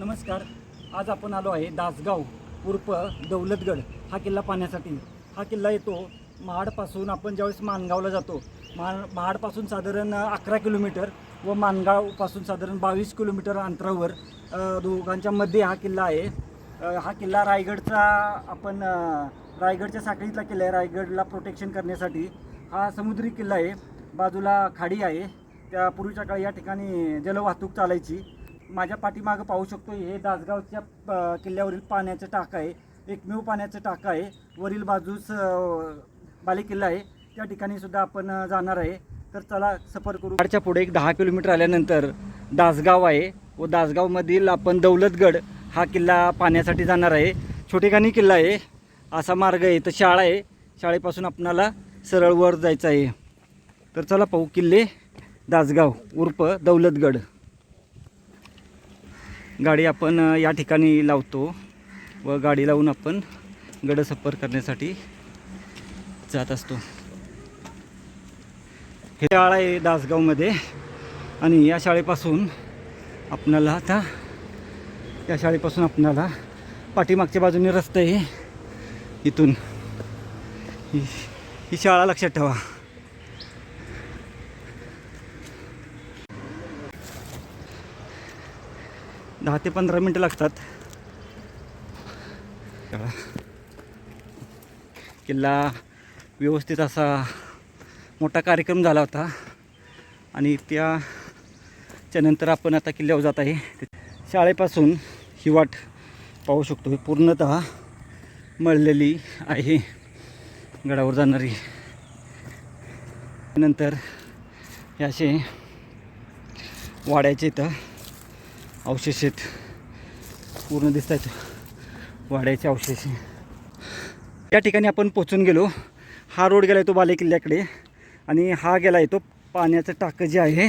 नमस्कार. आज आपण आलो आहे दासगाव उर्फ दौलतगड. हा किल्ला पाहण्यासाठी. हा किल्ला येतो महाडपासून आपण ज्यावेळेस माणगावला जातो मा महाडपासून साधारण अकरा किलोमीटर व माणगावपासून साधारण बावीस किलोमीटर अंतरावर दोघांच्या मध्ये हा किल्ला आहे. हा किल्ला रायगडचा आपण रायगडच्या साखळीतला किल्ला आहे. रायगडला प्रोटेक्शन करण्यासाठी हा समुद्री किल्ला आहे. बाजूला खाडी आहे. त्या पूर्वीच्या काळी या ठिकाणी जलवाहतूक चालायची. माझ्या पाठीमागं पाहू शकतो हे दासगावच्या किल्ल्यावरील पाण्याचं टाका आहे. एकमेव पाण्याचं टाका आहे. वरील बाजूस बालेकिल्ला आहे. त्या ठिकाणी सुद्धा आपण जाणार आहे. तर चला सफर करू. गाडच्या पुढे एक दहा किलोमीटर आल्यानंतर दासगाव आहे व दासगावमधील आपण दौलतगड हा किल्ला पाहण्यासाठी जाणार आहे. छोटेखानी किल्ला आहे. असा मार्ग आहे. तर शाळा आहे. शाळेपासून आपणाला सरळ वर जायचं आहे. तर चला पाहू किल्ले दासगाव उर्फ दौलतगड. गाडी आपण या ठिकाणी लावतो व गाडी लावून आपण गड सफर करण्यासाठी जात असतो. हे शाळा आहे दासगावमध्ये आणि या शाळेपासून आपणाला आता या शाळेपासून आपणाला पाठीमागच्या बाजूने रस्ता आहे. इथून. ही ही शाळा लक्षात ठेवा. दहा ते पंधरा मिनटं लागतात. किल्ला व्यवस्थित असा मोठा कार्यक्रम झाला होता. आणि त्याच्या नंतर आपण आता किल्ल्यावर जात आहे. शाळेपासून ही वाट पाहू शकतो. पूर्णत मळलेली आहे गडावर जाणारी. नंतर हे असे वाड्याचे इथं अवशेष आहेत. पूर्ण दिसत आहेत वाड्याचे अवशेष. या ठिकाणी आपण पोचून गेलो. हा रोड गेला आहे तो बालेकिल्ल्याकडे. आणि हा गेला आहे तो पाण्याचं टाकं जे आहे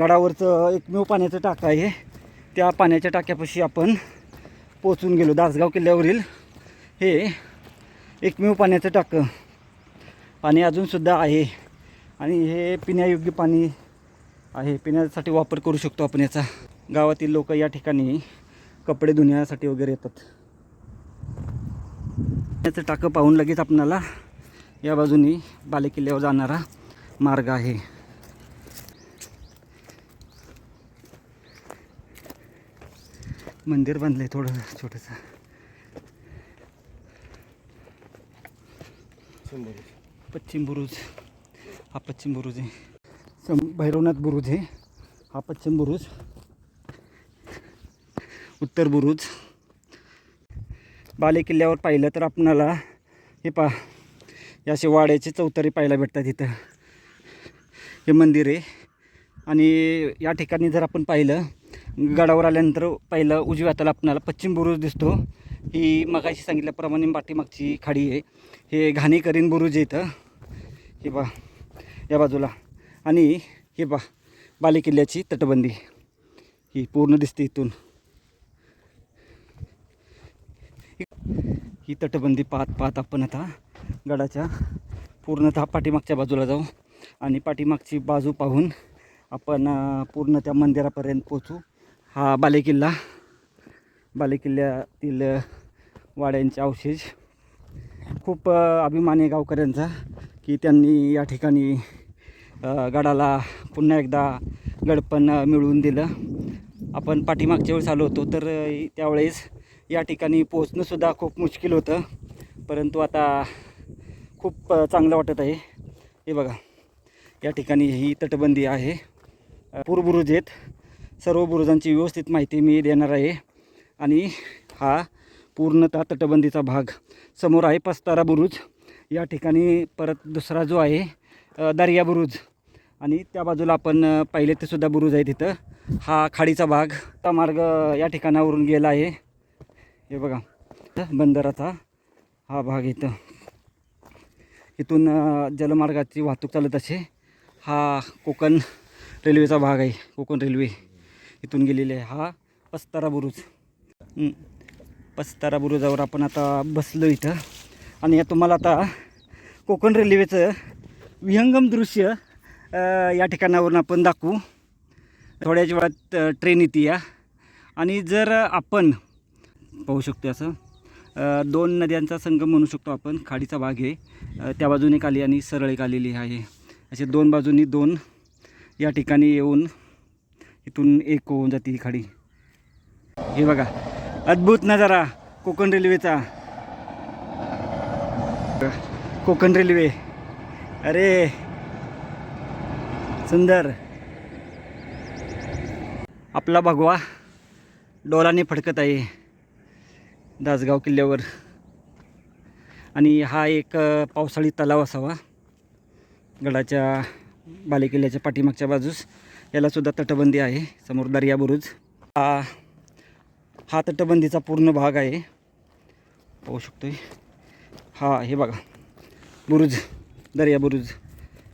गडावरचं एकमेव पाण्याचं टाकं आहे. त्या पाण्याच्या टाक्यापाशी आपण पोचून गेलो. दासगाव किल्ल्यावरील हे एकमेव पाण्याचं टाकं. पाणी अजूनसुद्धा आहे. आणि हे पिण्यायोग्य पाणी आहे. पिण्यासाठी वापर करू शकतो आपण याचा. गावातील लोक या ठिकाणी कपडे धुण्यासाठी वगैरे येतात. याचं टाकं पाहून लगेच आपणाला या बाजूनी बालेकिल्ल्यावर जाणारा मार्ग आहे. मंदिर बांधलंय थोडं छोटंसं. पश्चिम बुरुज. हा पश्चिम बुरुज आहे. सम भैरवनाथ बुरुज आहे. हा पश्चिम बुरुज. उत्तर बुरुज. बाले किल्ल्यावर पाहिलं तर आपणाला हे पा हे असे वाड्याचे चौतारी पाहायला भेटतात इथं. हे मंदिर आहे. आणि या ठिकाणी जर आपण पाहिलं गडावर आल्यानंतर पाहिलं उजव्या हाताला आपणाला पश्चिम बुरुज दिसतो. ही मगाशी सांगितल्याप्रमाणे पाठीमागची खाडी आहे. हे घाणीकरीन बुरुज आहे इथं. हे बा या बाजूला. आणि हे बा बालेकिल्ल्याची तटबंदी. ही पूर्ण दिसते इथून. ही तटबंदी पाहत पाहत आपण आता गडाच्या पूर्णतः पाठीमागच्या बाजूला जाऊ आणि पाठीमागची बाजू पाहून आपण पूर्ण त्या मंदिरापर्यंत पोचू हा बालेकिल्ला बालेकिल्ल्यातील वाड्यांचे अवशेष. खूप अभिमान आहे गावकऱ्यांचा की त्यांनी या ठिकाणी गडाला पुन्हा एकदा गडपण मिळवून दिलं. आपण पाठीमागच्या वेळेस आलो होतो तर त्यावेळेस या ठिकाणी पोहोचणंसुद्धा खूप मुश्किल होतं. परंतु आता खूप चांगलं वाटत आहे. हे बघा या ठिकाणी ही तटबंदी आहे. पूरबुरुज आहेत. सर्व बुरुजांची व्यवस्थित माहिती मी देणार आहे. आणि हा पूर्णतः तटबंदीचा भाग. समोर आहे पस्तारा बुरुज. या ठिकाणी परत दुसरा जो आहे दर्या बुरुज. आणि त्या बाजूला आपण पाहिले तेसुद्धा बुरुज आहे तिथं. हा खाडीचा भाग. हा मार्ग या ठिकाणावरून गेला आहे. हे बघा बंदराचा हा भाग इथं. इथून जलमार्गाची वाहतूक चालत असे. हा कोकण रेल्वेचा भाग आहे कोकण रेल्वे. इथून गेलेली आहे हा पस्तारा बुरुज. पस्तारा बुरुजावर आपण आता बसलो इथं. आणि तुम्हाला आता कोकण रेल्वेचं विहंगम दृश्य या ठिकाणावरून आपण दाखवू. थोड्याच वेळात ट्रेन येते या. आणि जर आपण पाहू शकतो असं. दोन नद्यांचा संगम म्हणू शकतो आपण. खाडीचा भाग आहे. त्या बाजूने काली आणि सरळ एक आलेली आहे. असे दोन बाजूनी दोन या ठिकाणी येऊन इथून एक होऊन जाते ही खाडी. हे बघा अद्भुत नजारा कोकण रेल्वेचा. कोकण रेल्वे. अरे! सुंदर. आपला भगवा डोलाने फडकत आहे. दासगाव किल्ल्यावर. आणि हा एक पावसाळी तलाव असावा. गडाच्या बालेकिल्ल्याच्या पाठीमागच्या बाजूस. यालासुद्धा तटबंदी आहे. समोर दर्याबुरुज हा हा तटबंदीचा पूर्ण भाग आहे. पाहू शकतो हा हे बघा. बुरुज. दर्याबुरुज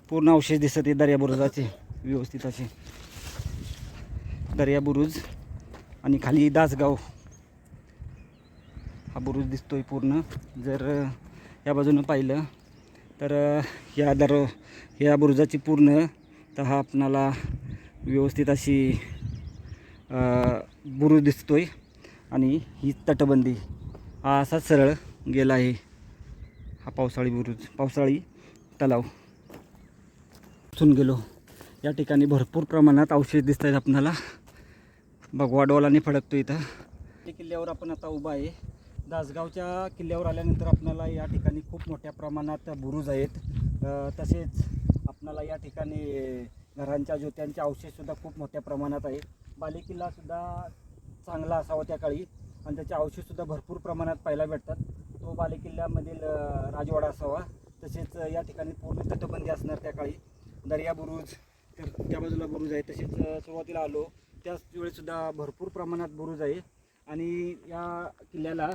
पूर्ण अवशेष दिसत आहे दर्याबुरुजाचे व्यवस्थित असे. दर्या बुरुज. आणि खाली दासगाव. हा बुरुज दिसतोय पूर्ण. जर या बाजूनं पाहिलं तर या दर या बुरुजाची पूर्ण तर हा आपणाला व्यवस्थित अशी बुरुज बुरुज दिसतोय. आणि ही तटबंदी हा असा सरळ गेला आहे हा पावसाळी बुरुज पावसाळी तलाव. सुन गेलो. या ठिकाणी भरपूर प्रमाणात अवशेष दिसत आहेत आपणाला. बघ डोलाने फडकतो इथं. किल्ल्यावर आपण आता उभा आहे. दासगावच्या किल्ल्यावर आल्यानंतर आपल्याला या ठिकाणी खूप मोठ्या प्रमाणात बुरुज आहेत. तसेच आपणाला या ठिकाणी घरांच्या ज्योत्यांचे अवशेषसुद्धा खूप मोठ्या प्रमाणात आहे बालेकिल्लासुद्धा चांगला असावा त्या काळी आणि त्याचे अवशेषसुद्धा भरपूर प्रमाणात पाहायला भेटतात. तो बालेकिल्ल्यामधील राजवाडा असावा. तसेच या ठिकाणी पूर्ण तटबंदी असणार त्या काळी. दर्या बुरुज तर त्या बाजूला बुरुज आहे. तसेच सुरुवातीला आलो. त्याच वेळेसुद्धा भरपूर प्रमाणात बुरुज आहे. आणि या किल्ल्याला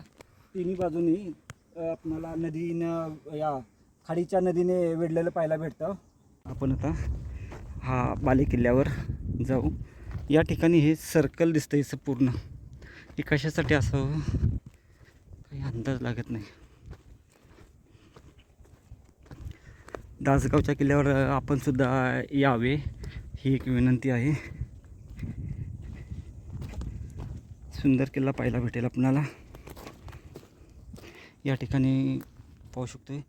तिन्ही बाजूनी आपणाला नदीनं या खाडीच्या नदीने वेढलेलं पाहायला भेटतं. आपण आता हा बाले किल्ल्यावर जाऊ. या ठिकाणी हे सर्कल दिसतं असं पूर्ण. हे कशासाठी असावं? काही अंदाज लागत नाही. दासगावच्या किल्ल्यावर आपणसुद्धा आपण सुद्धा यावे ही एक विनंती आहे. सुंदर किल्ला पाहायला भेटेल आपणाला. या ठिकाणी पाहू शकतोय.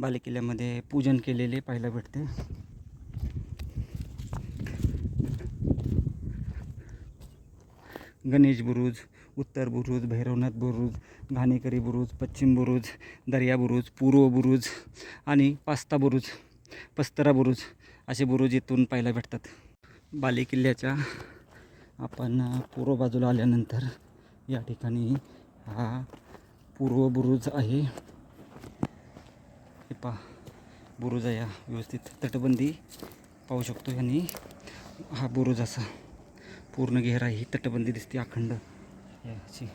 बालेकिल्ल्यामध्ये पूजन केलेले पाहायला भेटते. गणेश बुरुज उत्तर बुरुज भैरवनाथ बुरुज घाणेकरी बुरुज पश्चिम बुरुज दर्या बुरुज पूर्व बुरुज आणि पास्ता बुरुज पस्तरा बुरुज असे बुरुज इथून पाहायला भेटतात. बालेकिल्ल्याच्या आपण पूर्व बाजूला आल्यानंतर या ठिकाणी हा पूर्व बुरुज आहे. हे पहा बुरुज आहे व्यवस्थित तटबंदी पाहू शकतो आणि हा बुरुज असा. पूर्ण घेरा ही तटबंदी दिसते अखंड. याची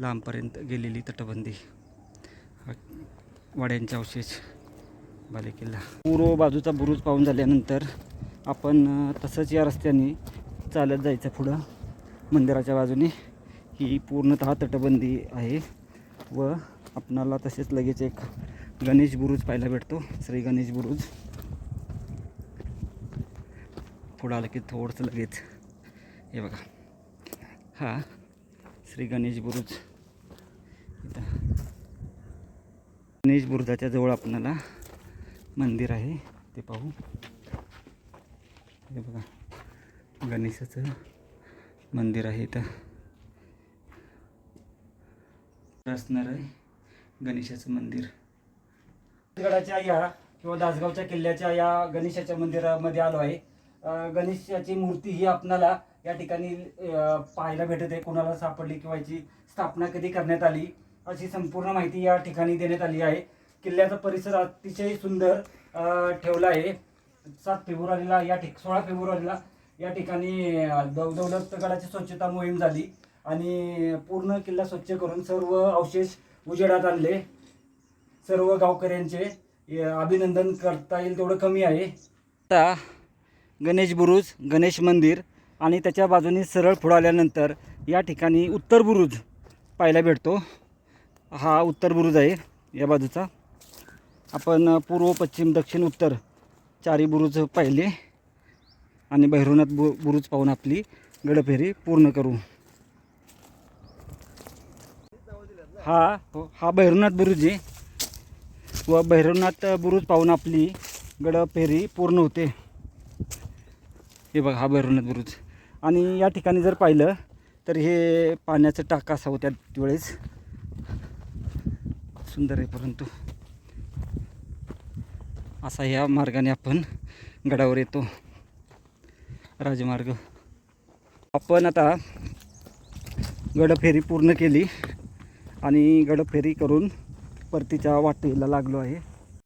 लांबपर्यंत गेलेली तटबंदी. हा वाड्यांचे अवशेष बालेकिल्ला. पूर्व बाजूचा बुरुज पाहून झाल्यानंतर आपण तसंच या रस्त्याने चालत जायचं पुढं. मंदिराच्या बाजूने. ही पूर्णतः तटबंदी आहे व आपणाला तसेच लगेच एक गणेश बुरुज पाहायला भेटतो. श्री गणेश बुरुज. पुढं आलं की थोडंसं लगेच. हे बघा. हा श्री गणेश बुरुज. इथं. गणेश बुरुजाच्या जवळ आपणाला मंदिर आहे. ते पाहू. हे बघा. गणेशाचं मंदिर आहे इथं. असणार आहे. गणेशाचं मंदिर. गडाच्या या किंवा दासगावच्या किल्ल्याच्या या गणेशाच्या मंदिरामध्ये आलो आहे. गणेशाची मूर्ती ही आपणाला या ठिकाणी पाहायला भेटत आहे. कोणाला सापडली किंवा याची स्थापना कधी करण्यात आली अशी संपूर्ण माहिती या ठिकाणी देण्यात आली आहे. किल्ल्याचा परिसर अतिशय सुंदर ठेवला आहे. सात फेब्रुवारीला या ठिक सोळा फेब्रुवारीला या ठिकाणी अं, दौलतगडाची स्वच्छता मोहीम झाली. आणि पूर्ण किल्ला स्वच्छ करून सर्व अवशेष उजेडात आणले. सर्व गावकऱ्यांचे अभिनंदन करता येईल तेवढं कमी आहे. आता गणेश बुरुज गणेश मंदिर आणि त्याच्या बाजूने सरळ पुढं आल्यानंतर या ठिकाणी उत्तर बुरुज पाहायला भेटतो. हा उत्तर बुरुज आहे या बाजूचा. आपण पूर्व पश्चिम दक्षिण उत्तर चारी बुरुज पाहिले. आणि भैरवनाथ बु बुरुज पाहून आपली गडफेरी पूर्ण करू. हा हो हा भैरवनाथ बुरुज आहे. व भैरवनाथ बुरुज पाहून आपली गडफेरी पूर्ण होते. हे बघा हा भैरवनाथ बुरुज. आणि या ठिकाणी जर पाहिलं तर हे पाण्याचं टाका असावं त्या वेळेस सुंदर आहे परंतु. असा या मार्गाने आपण गडावर येतो. राजमार्ग. आपण आता गडफेरी पूर्ण केली. आणि गडफेरी करून परतीच्या वाटेला लागलो आहे.